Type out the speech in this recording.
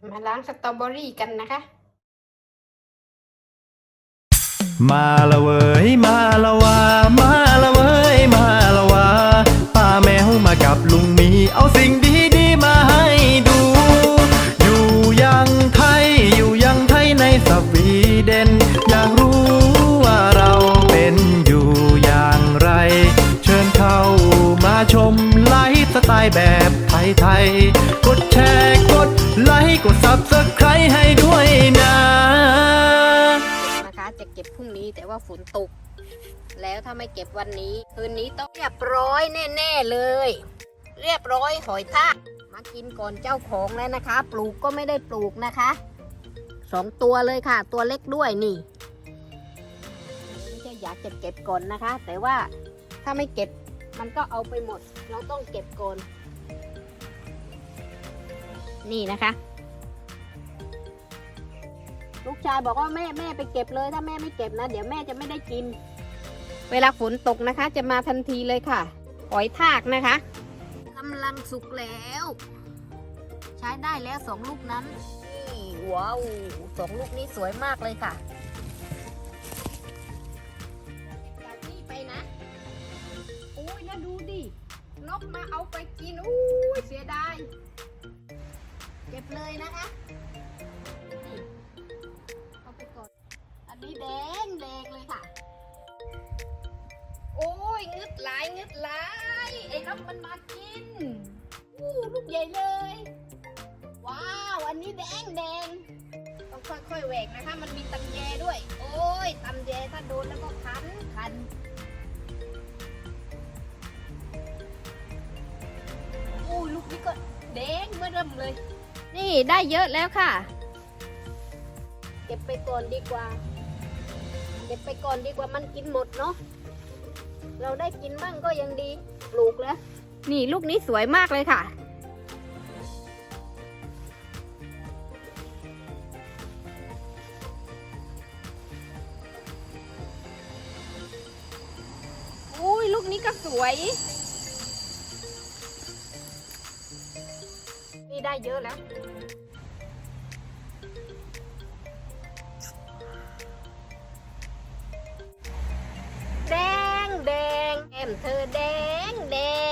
มาล้างสตรอเบอรี่กันนะคะ มาละเวยมาละวา ไลฟ์สไตล์แบบไทยๆ กดแชร์กดไลค์กดซับสไครต์ให้ด้วยนะนะคะจะเก็บพรุ่งนี้แต่ว่าฝนตก แล้วถ้าไม่เก็บวันนี้ คืนนี้ต้องเรียบร้อยแน่ๆเลย เรียบร้อยหอยทากมากินก่อนเจ้าของแล้วนะคะ ปลูกก็ไม่ได้ปลูกนะคะสองตัวเลยค่ะ ตัวเล็กด้วยนี่ไม่ใช่อยากจะเก็บก่อนนะคะ แต่ว่าถ้าไม่เก็บ มันก็เอาไปหมด เราต้องเก็บก่อนนี่นะคะ ลูกชายบอกว่าแม่แม่ไปเก็บเลย ถ้าแม่ไม่เก็บนะ เดี๋ยวแม่จะไม่ได้กิน เวลาฝนตกนะคะ จะมาทันทีเลยค่ะหอยทากนะคะกำลังสุกแล้ว ใช้ได้แล้วสองลูกนั้นนี่ว้าวสองลูกนี้สวยมากเลยค่ะ กมาเอาไปกินอุ้เสียดายเก็บเลยนะคะนี่เอาไปก่อนอันนี้แดงแดงเลยค่ะ โอ้ยงึดหลายงึดหลายไอ้นกมันมากินอู้ลูกใหญ่เลย ว้าวอันนี้แดงแดงต้องค่อยๆแหวกนะคะ มันมีตำแยด้วย โอ้ยตำแยถ้าโดนแล้วก็คันคัน เมื่อเริ่มเลย นี่ได้เยอะแล้วค่ะ เก็บไปก่อนดีกว่า เก็บไปก่อนดีกว่ามันกินหมดเนาะ เราได้กินบ้างก็ยังดี ปลูกแล้ว นี่ลูกนี้สวยมากเลยค่ะ อุ้ยลูกนี้ก็สวยี่ได้เยอะแล้ว แดงแดงแอมเธอแดงแดง